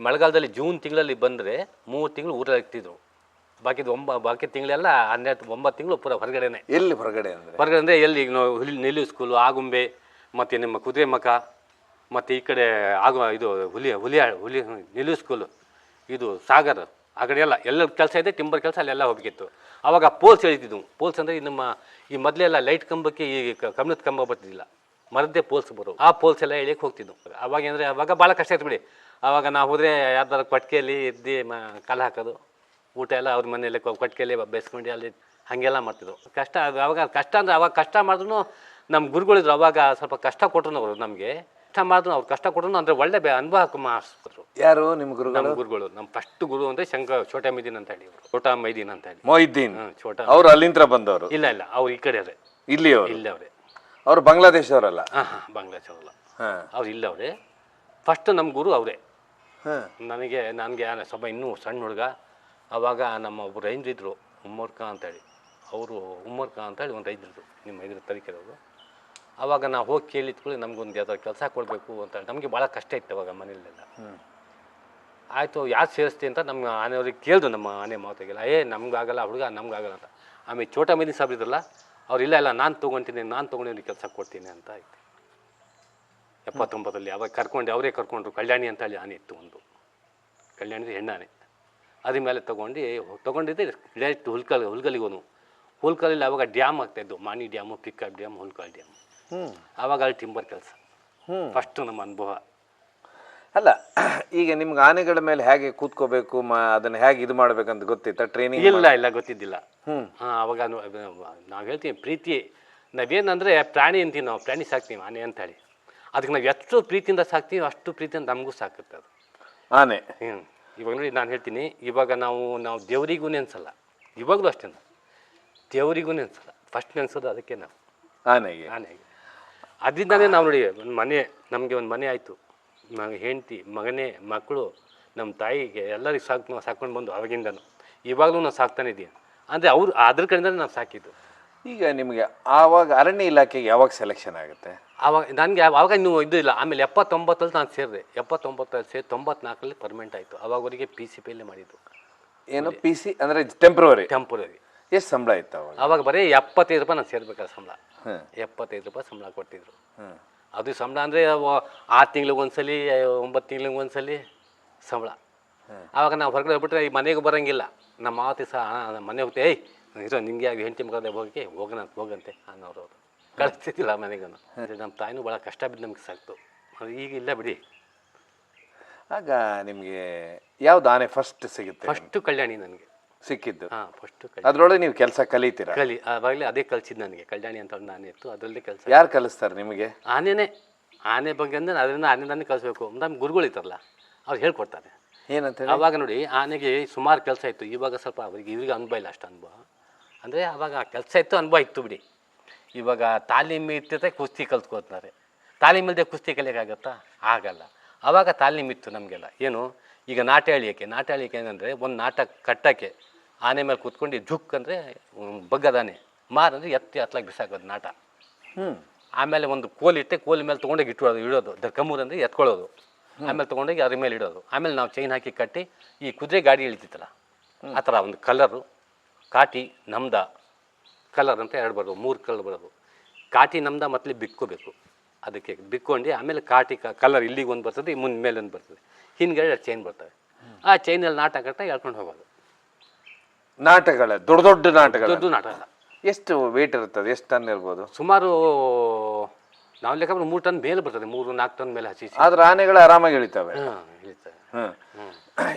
ಮಳೆಗಾಲದಲ್ಲಿ ಜೂನ್ ತಿಂಗಳಲ್ಲಿ ಬಂದರೆ ಮೂರು ತಿಂಗಳು ಊರಲ್ಲಿ ಇರ್ತಿದ್ವು ಬಾಕಿದು ಒಂಬ ಬಾಕಿ ತಿಂಗಳೆಲ್ಲ ಹನ್ನೆರಡು ಒಂಬತ್ತು ತಿಂಗಳು ಪೂರ ಹೊರಗಡೆನೆ. ಎಲ್ಲಿ ಹೊರಗಡೆ ಅಂದರೆ? ಹೊರಗಡೆ ಅಂದರೆ ಎಲ್ಲಿ ಈಗ ನಾವು ಹುಲಿ ನೆಲ್ಲಿ ಸ್ಕೂಲು ಆಗುಂಬೆ ಮತ್ತು ನಿಮ್ಮ ಕುದುರೆ ಮಖ ಮತ್ತು ಈ ಕಡೆ ಆಗು ಇದು ಹುಲಿ ಹುಲಿಯಾಳು ಹುಲಿ ನಿಲು ಸ್ಕೂಲು ಇದು ಸಾಗರ್. ಆ ಕಡೆ ಎಲ್ಲ ಎಲ್ಲ ಕೆಲಸ ಇದೆ ಟಿಂಬರ್ ಕೆಲಸ ಅಲ್ಲೆಲ್ಲ ಹೋಗಿತ್ತು ಆವಾಗ ಪೋಲ್ಸ್ ಎಳಿತಿದ್ವು. ಪೋಲ್ಸ್ ಅಂದರೆ ಈ ನಮ್ಮ, ಈ ಮೊದಲೆಲ್ಲ ಲೈಟ್ ಕಂಬಕ್ಕೆ ಈ ಕ- ಕಂಬ ಬರ್ತಿದ್ದಿಲ್ಲ. ಮರದ್ದೇ ಪೋಲ್ಸ್ ಬರೋವು ಆ ಪೋಲ್ಸ್ ಎಲ್ಲ ಎಳಿಯಕ್ಕೆ ಹೋಗ್ತಿದ್ವು. ಅವಾಗ ಅಂದರೆ ಅವಾಗ ಭಾಳ ಕಷ್ಟ ಆಯ್ತು ಬಿಡಿ. ಆವಾಗ ನಾವು ಹೋದರೆ ಯಾರ್ದಾರು ಕೊಟ್ಟಿಗೆಯಲ್ಲಿ ಇದ್ದು ಮ ಕಾಲ ಹಾಕೋದು. ಊಟ ಎಲ್ಲ ಅವ್ರ ಮನೆಯಲ್ಲಿ ಕೊಟ್ಟಿಗೆಯಲ್ಲಿ ಬೇಯಿಸ್ಕೊಂಡು ಅಲ್ಲಿ ಹಾಗೆಲ್ಲ ಮಾಡ್ತಿದ್ರು ಕಷ್ಟ ಅವಾಗ ಕಷ್ಟ ಅಂದರೆ ಅವಾಗ ಕಷ್ಟ ಮಾಡಿದ್ರು ನಮ್ಮ ಗುರುಗಳಿದ್ರು ಅವಾಗ ಸ್ವಲ್ಪ ಕಷ್ಟ ಕೊಟ್ಟರು ಅವರು ನಮಗೆ. ಕಷ್ಟ ಮಾಡಿದ್ರು ಅವ್ರು ಕಷ್ಟ ಕೊಡೋದು ಅಂದರೆ ಒಳ್ಳೆ ಬೆ ಅನುಭವ ಮಾಡಿಸ್ಕೊಟ್ರು ಯಾರು ನಿಮ್ಮ ಗುರು ನಮ್ಮ ಗುರುಗಳು ನಮ್ಮ ಫಸ್ಟ್ ಗುರು ಅಂದರೆ ಶಂಕ ಛೋಟಾ ಮೈದೀನ್ ಅಂತ ಹೇಳಿ ಇವರು. ಛೋಟಾ ಮೈದೀನ್ ಅಂತ ಹೇಳಿ. ಮೊಹಿದ್ದೀನ್? ಛೋಟ ಛೋಟಾ ಅವ್ರು ಅಲ್ಲಿಂದ ಬಂದವರು? ಇಲ್ಲ ಇಲ್ಲ ಅವ್ರು ಈ ಕಡೆ ಅವರೇ. ಇಲ್ಲಿ ಅವರು. ಇಲ್ಲವ್ರೆ ಅವರೇ ಅವ್ರು ಬಾಂಗ್ಲಾದೇಶದವರಲ್ಲ ಹಾಂ ಹಾಂ ಬಾಂಗ್ಲಾದೇಶ ಅವರಲ್ಲ ಅವ್ರು ಇಲ್ಲ ಅವರೇ. ಫಸ್ಟ್ ನಮ್ಮ ಗುರು ಅವರೇ. ಹಾಂ. ನನಗೆ ನನಗೆ ಸ್ವಲ್ಪ ಇನ್ನೂ ಸಣ್ಣ ಹುಡುಗ. ಅವಾಗ ನಮ್ಮ ಒಬ್ಬರು ಇದ್ರು ಉಮ್ಮರ್ಕ ಅಂತೇಳಿ ಅವರು ಉಮ್ಮರ್ಕ ಅಂತೇಳಿ ಒಂದು ರೈತರಿದ್ರು ನಿಮ್ಮ ಇದ್ರ ತರೀಕೆರವರು ಆವಾಗ ನಾವು ಹೋಗಿ ಕೇಳಿದ್ಕೊಳ್ಳಿ ನಮಗೊಂದು ಯಾವುದೋ ಕೆಲಸ ಕೊಡಬೇಕು ಅಂತ ನಮಗೆ ಭಾಳ ಕಷ್ಟ ಇತ್ತು ಅವಾಗ ಮನೆಯಲ್ಲೆಲ್ಲ. ಆಯಿತು ಯಾರು ಸೇರಿಸ್ತಿ ಅಂತ ನಮ್ಮ ಆನೆಯವ್ರಿಗೆ ಕೇಳಿದ್ರು ನಮ್ಮ ಆನೆ ಮಾತಿಗೆಲ್ಲ ಏ ನಮಗಾಗಲ್ಲ ಹುಡುಗ ನಮಗಾಗಲ್ಲ ಅಂತ. ಆಮೇಲೆ ಚೋಟ ಮೇದಿ ಸಾಬ್ರು ಇದ್ರಲ್ಲ ಅವ್ರು ಇಲ್ಲ ಇಲ್ಲ ನಾನು ತೊಗೊತೀನಿ ನಾನು ತೊಗೊಂಡು ಕೆಲಸ ಕೊಡ್ತೀನಿ ಅಂತ ಆಯ್ತು. ಎಪ್ಪತ್ತೊಂಬತ್ತರಲ್ಲಿ ಅವಾಗ ಕರ್ಕೊಂಡು ಅವರೇ ಕರ್ಕೊಂಡ್ರು ಕಲ್ಯಾಣಿ ಅಂತ ಹೇಳಿ ಆನೆ ಇತ್ತು ಒಂದು. ಕಲ್ಯಾಣಿ ಹೆಣ್ಣಾನೆ. ಅದ್ರ ಮೇಲೆ ತೊಗೊಂಡು ತೊಗೊಂಡಿದ್ದೆ ಡೈರೆಕ್ಟ್ ಹುಲ್ಕಲ್ ಹುಲ್ಗಲಿಗೋನು ಹುಲ್ಕಲ್ಲಿ ಅವಾಗ ಡ್ಯಾಮ್ ಆಗ್ತಾಯಿದ್ದು ಮಾಣಿ dam pickup dam Hulkal dam. ಆವಾಗ ಅಲ್ಲಿ ಟಿಂಬರ್ ಕೆಲಸ. ಫಸ್ಟು ನಮ್ಮ ಅನುಭವ. ಅಲ್ಲ ಈಗ ನಿಮ್ಗೆ ಆನೆಗಳ ಮೇಲೆ ಹೇಗೆ ಕೂತ್ಕೋಬೇಕು ಮ ಅದನ್ನ ಹೇಗೆ ಇದು ಮಾಡ್ಬೇಕಂತ ಗೊತ್ತಿತ್ತ? ಟ್ರೈನಿಂಗ್ ಇಲ್ಲ ಇಲ್ಲ ಗೊತ್ತಿದ್ದಿಲ್ಲ. ಹ್ಮ್. ಹಾಂ ಅವಾಗ ನಾವು ಹೇಳ್ತೀವಿ ಪ್ರೀತಿ. ನಾವೇನಂದ್ರೆ ಪ್ರಾಣಿ ಅಂತೀವಿ ನಾವು ಪ್ರಾಣಿ ಸಾಕ್ತೀವಿ ಆನೆ ಅಂತ ಹೇಳಿ ಅದಕ್ಕೆ ನಾವು ಎಷ್ಟು ಪ್ರೀತಿಯಿಂದ ಸಾಕ್ತೀವಿ ಅಷ್ಟು ಪ್ರೀತಿಯಿಂದ ನಮಗೂ ಸಾಕುತ್ತೆ ಅದು. ಆನೆ. ಹ್ಞೂ ಇವಾಗ ನೋಡಿ ನಾನು ಹೇಳ್ತೀನಿ ಇವಾಗ ನಾವು ನಾವು ದೇವರಿಗೂ ನೆನ್ಸಲ್ಲ. ಇವಾಗಲೂ ಅಷ್ಟೇ ದೇವರಿಗೂ ನೆನ್ಸಲ್ಲ. ಫಸ್ಟ್ ನೆನ್ಸೋದು ಅದಕ್ಕೆ ನಾವು. ಆನೆಗೆ. ಆನೆಗೆ. ಅದರಿಂದನೇ ನಾವು ನೋಡಿ ಒಂದು ಮನೆ ನಮಗೆ ಒಂದು ಮನೆ ಆಯಿತು. ಮಗ ಹೆಂಡತಿ ಮಗನೇ ಮಕ್ಕಳು ನಮ್ಮ ತಾಯಿಗೆ ಎಲ್ಲರಿಗೆ ಸಾಕು ಸಾಕ್ಕೊಂಡು ಬಂದು ಅವಾಗಿಂದನೂ. ಇವಾಗಲೂ ನಾವು ಸಾಕ್ತಾನೆ ಇದ್ದೀನಿ ಅಂದರೆ ಅವ್ರು ಅದ್ರ ಕಡೆಯಿಂದಲೇ ನಾವು ಸಾಕಿದ್ದು. ಈಗ ನಿಮಗೆ ಆವಾಗ ಅರಣ್ಯ ಇಲಾಖೆಗೆ ಯಾವಾಗ ಸೆಲೆಕ್ಷನ್ ಆಗುತ್ತೆ? ಆವಾಗ ನನಗೆ ಆವಾಗ ನೀವು ಇದು ಇಲ್ಲ. ಆಮೇಲೆ ಎಪ್ಪತ್ತೊಂಬತ್ತಲ್ಲಿ ನಾನು ಸೇರಿದೆ. ಎಪ್ಪತ್ತೊಂಬತ್ತಲ್ಲಿ ಸೇರಿ ತೊಂಬತ್ನಾಲ್ಕರಲ್ಲಿ ಪರ್ಮನೆಂಟ್ ಆಯಿತು. ಅವಾಗವರೆಗೆ ಪಿ ಸಿ ಪಿಯಲ್ಲೇ ಮಾಡಿದ್ದು. ಏನು ಪಿ ಸಿ ಅಂದರೆ ಟೆಂಪ್ರವರಿ ಟೆಂಪರರಿ ಎಷ್ಟು ಸಂಬಳ ಇತ್ತು ಅವಾಗ? ಅವಾಗ ಬರೀ ಎಪ್ಪತ್ತೈದು ರೂಪಾಯಿ ನಾನು ಸೇರ್ಬೇಕಾದ ಸಂಬಳ. ಎಪ್ಪತ್ತೈದು ರೂಪಾಯಿ ಸಂಬಳ ಕೊಡ್ತಿದ್ರು ಅದು ಸಂಬಳ ಅಂದರೆ ಆರು ತಿಂಗ್ಳಿಗೆ ಒಂದ್ಸಲಿ ಒಂಬತ್ತು ತಿಂಗ್ಳಿಗೆ ಒಂದ್ಸಲಿ ಸಂಬಳ. ಆವಾಗ ನಾವು ಹೊರಗಡೆ ಹೋಗ್ಬಿಟ್ರೆ ಈ ಮನೆಗೆ ಬರೋಂಗಿಲ್ಲ. ನಮ್ಮ ಮಾವತಿ ಸಹ ನಮ್ಮ ಮನೆ ಹೋಗ್ತೇ ಏಯ್ ಇರೋ ನಿಂಗೆ ಆಗಿ ಹೆಂಡತಿ ಮಗದೆ ಹೋಗಿ ಹೋಗೋಣ ಹೋಗಂತೆ ಅನ್ನೋರು ಅವರು. ಕಳಿಸ್ತಿದ್ದಿಲ್ಲ ಮನೆಗೂ ನಮ್ಮ ತಾಯಿನೂ ಭಾಳ ಕಷ್ಟ ಬಿದ್ದು ನಮ್ಗೆ ಸಾಕ್ತು. ಈಗ ಇಲ್ಲ ಬಿಡಿ. ಆಗ ನಿಮಗೆ ಯಾವ್ದು ಆನೆ ಫಸ್ಟ್ ಸಿಗುತ್ತೆ? ಫಸ್ಟು ಕಲ್ಯಾಣಿ ನನಗೆ. ಸಿಕ್ಕಿದ್ದು. ಹಾಂ ಫಸ್ಟು ಅದ್ರೊಳಗೆ ನೀವು ಕೆಲಸ ಕಲಿತೀರಾ? ಕಲಿ ಆವಾಗಲೇ ಅದೇ ಕಲಿಸಿದ್ದು ನನಗೆ. ಕಲ್ಯಾಣಿ ಅಂತ ಒಂದು ಆನೆ ಇತ್ತು ಅದರಲ್ಲೇ ಕೆಲಸ. ಯಾರು ಕಲಿಸ್ತಾರೆ ನಿಮಗೆ? ಆನೆನೇ. ಆನೆ ಬಗ್ಗೆ ಅಂದ್ರೆ ಅದರಿಂದ ಆನೆದಾನೆ ಕಲಿಸ್ಬೇಕು. ನಮ್ಮ ಗುರುಗಳು ಇತ್ತಲ್ಲ ಅವ್ರು ಹೇಳ್ಕೊಡ್ತಾರೆ. ಏನಂತ ಅವಾಗ ನೋಡಿ ಆನೆಗೆ ಸುಮಾರು ಕೆಲಸ ಇತ್ತು. ಇವಾಗ ಸ್ವಲ್ಪ ಅವ್ರಿಗೆ ಇವ್ರಿಗೆ ಅನುಭವ ಇಲ್ಲ ಅಷ್ಟು ಅನುಭವ. ಅಂದರೆ ಆವಾಗ ಕೆಲಸ ಇತ್ತು ಅನುಭವ ಇತ್ತು ಬಿಡಿ. ಇವಾಗ ತಾಲೀಮು ಇರ್ತದೆ ಕುಸ್ತಿ ಕಲ್ತ್ಕೋತಾರೆ ತಾಲೀಮ್ ಇಲ್ಲದೆ ಕುಸ್ತಿ ಕಲಿಯೋಕ್ಕಾಗತ್ತಾ ಆಗಲ್ಲ. ಆವಾಗ ತಾಲೀಮ್ ಇತ್ತು ನಮಗೆಲ್ಲ. ಏನು? ಈಗ ನಾಟ ಎಳಿಯೋಕ್ಕೆ ನಾಟ ಎಳಿಯೋಕ್ಕೆ ಏನಂದರೆ ಒಂದು ನಾಟಕ ಕಟ್ಟೋಕ್ಕೆ. ಆನೆ ಮೇಲೆ ಕೂತ್ಕೊಂಡು ಝುಕ್ ಅಂದರೆ ಬಗ್ಗದಾನೆ ಮಾರ್ ಅಂದರೆ ಎತ್ತಿ ಹತ್ಲಾಗ ಬಿಸಾಕೋದು ನಾಟ. ಹ್ಞೂ ಆಮೇಲೆ ಒಂದು ಕೋಲ್ ಇಟ್ಟೆ ಕೋಲ್ ಮೇಲೆ ತೊಗೊಂಡೋಗಿ ಇಟ್ಕೊಳ್ಳೋದು ಇಡೋದು. ದ ಕಮ್ಮೂರ್ ಅಂದರೆ ಎತ್ಕೊಳ್ಳೋದು. ಆಮೇಲೆ ತೊಗೊಂಡೋಗಿ ಅದ್ರ ಮೇಲೆ ಇಡೋದು. ಆಮೇಲೆ ನಾವು ಚೈನ್ ಹಾಕಿ ಕಟ್ಟಿ ಈ ಕುದುರೆ ಗಾಡಿ ಇಳಿತಿತ್ತಲ್ಲ ಆ ಥರ ಒಂದು ಕಲರು ಕಾಟಿ ನಮ್ದ. ಕಲರ್ ಅಂತ ಎರಡು ಬರೋದು ಮೂರು ಕಲರ್ ಬರೋದು. ಕಾಟಿ ನಮ್ದ ಮತ್ತೆ ಬಿಕ್ಕೋಬೇಕು. ಅದಕ್ಕೆ ಬಿಕ್ಕೊಂಡು ಆಮೇಲೆ ಕಾಟಿ ಕಲರ್ ಇಲ್ಲಿಗೆ ಒಂದು ಬರ್ತದೆ ಮುಂದೆ ಮೇಲೆ ಒಂದು ಬರ್ತದೆ. ಹಿಂದ್ಗಡೆ ಎರಡು ಚೈನ್ ಬರ್ತವೆ. ಆ ಚೈನಲ್ಲಿ ನಾಟ ಕಟ್ಟ ಎಳ್ಕೊಂಡು ಹೋಗೋದು. ನಾಟಗಳ ದೊಡ್ಡ ದೊಡ್ಡ ನಾಟಕ ದೊಡ್ಡ ನಾಟಕ ಎಷ್ಟು ವೇಟ್ ಇರುತ್ತದೆ? ಎಷ್ಟು ಟನ್ ಇರ್ಬೋದು? ಸುಮಾರು ನಾವು ಲೆಕ್ಕ ಮೂರು ಟನ್ ಮೇಲೆ ಬರ್ತದೆ ಮೂರು ನಾಲ್ಕು ಟನ್ ಮೇಲೆ ಹಸಿ ಆದ್ರೆ ಆನೆಗಳು ಆರಾಮಾಗಿ ಇಳಿತವೆ. ಹ್ಮ್.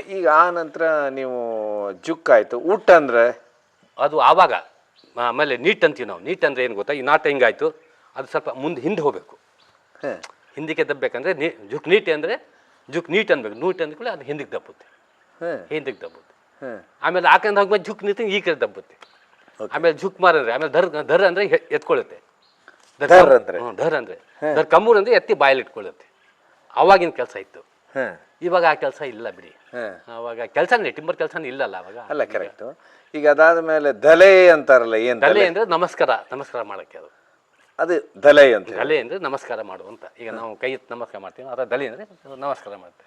ಈಗ ಆ ನಂತರ ನೀವು ಜುಕ್ ಆಯ್ತು. ಊಟ ಅಂದ್ರೆ? ಅದು ಆವಾಗ ಆಮೇಲೆ ನೀಟ್ ಅಂತೀವಿ ನಾವು. ನೀಟ್ ಅಂದ್ರೆ ಏನು ಗೊತ್ತಾ? ಈ ನಾಟ ಹಿಂಗಾಯ್ತು? ಅದು ಸ್ವಲ್ಪ ಮುಂದೆ ಹಿಂದೆ ಹೋಗಬೇಕು. ಹಿಂದಕ್ಕೆ ದಬ್ಬಬೇಕಂದ್ರೆ ನೀ ಜುಕ್ ನೀಟ್ ಅಂದರೆ ಜುಕ್ ನೀಟ್ ಅನ್ಬೇಕು. ನೀಟ್ ಅಂದ್ಕೊಳ್ಳಿ ಅದು ಹಿಂದಕ್ಕೆ ದಬ್ಬುತ್ತೆ. ಹಿಂದಕ್ಕೆ ದಬ್ಬುತ್ತೆ. ಆಮೇಲೆ ಆ ಹೋಗಿ ಹೋಗ್ಮೇಲೆ ಜುಕ್ ನಿಂತು ಈ ಕಡೆ ದಬ್ಬುತ್ತೆ. ಆಮೇಲೆ ಝುಕ್ ಮಾರಂದ್ರೆ ಆಮೇಲೆ ಧರ್ ಧರ್ ಅಂದ್ರೆ ಎತ್ಕೊಳ್ಳುತ್ತೆ ಧರ್ ಅಂದ್ರೆ? ಧರ್ ಅಂದ್ರೆ. ಧರ್ ಕಮ್ಮೂರ್ ಅಂದ್ರೆ ಎತ್ತಿ ಬಾಯಲ್ಲಿ ಇಟ್ಕೊಳ್ಳುತ್ತೆ ಅವಾಗಿನ ಕೆಲಸ ಇತ್ತು. ಇವಾಗ ಆ ಕೆಲಸ ಇಲ್ಲ ಬಿಡಿ. ಅವಾಗ ಕೆಲಸನೇ ಟಿಂಬರ್ ಕೆಲಸನೇ ಇಲ್ಲಲ್ಲ ಅವಾಗ. ಅಲ್ಲ ಕರೆಕ್ಟ್ ಈಗ ಅದಾದ ಮೇಲೆ ದಲೆ ಅಂತಾರಲ್ಲ ಏನ್ ದಲೆ ಅಂದ್ರೆ ನಮಸ್ಕಾರ ನಮಸ್ಕಾರ ಮಾಡಕ್ಕೆ ಅದು. ಅದು ದಲೆ ಅಂತ ದಲೆ ಅಂದ್ರೆ ನಮಸ್ಕಾರ ಮಾಡುವಂತ. ಈಗ ನಾವು ಕೈ ಎತ್ತಿ ನಮಸ್ಕಾರ ಮಾಡ್ತೀವಿ ಅದರ ದಲೆ ಅಂದ್ರೆ ನಮಸ್ಕಾರ ಮಾಡ್ತೇವೆ.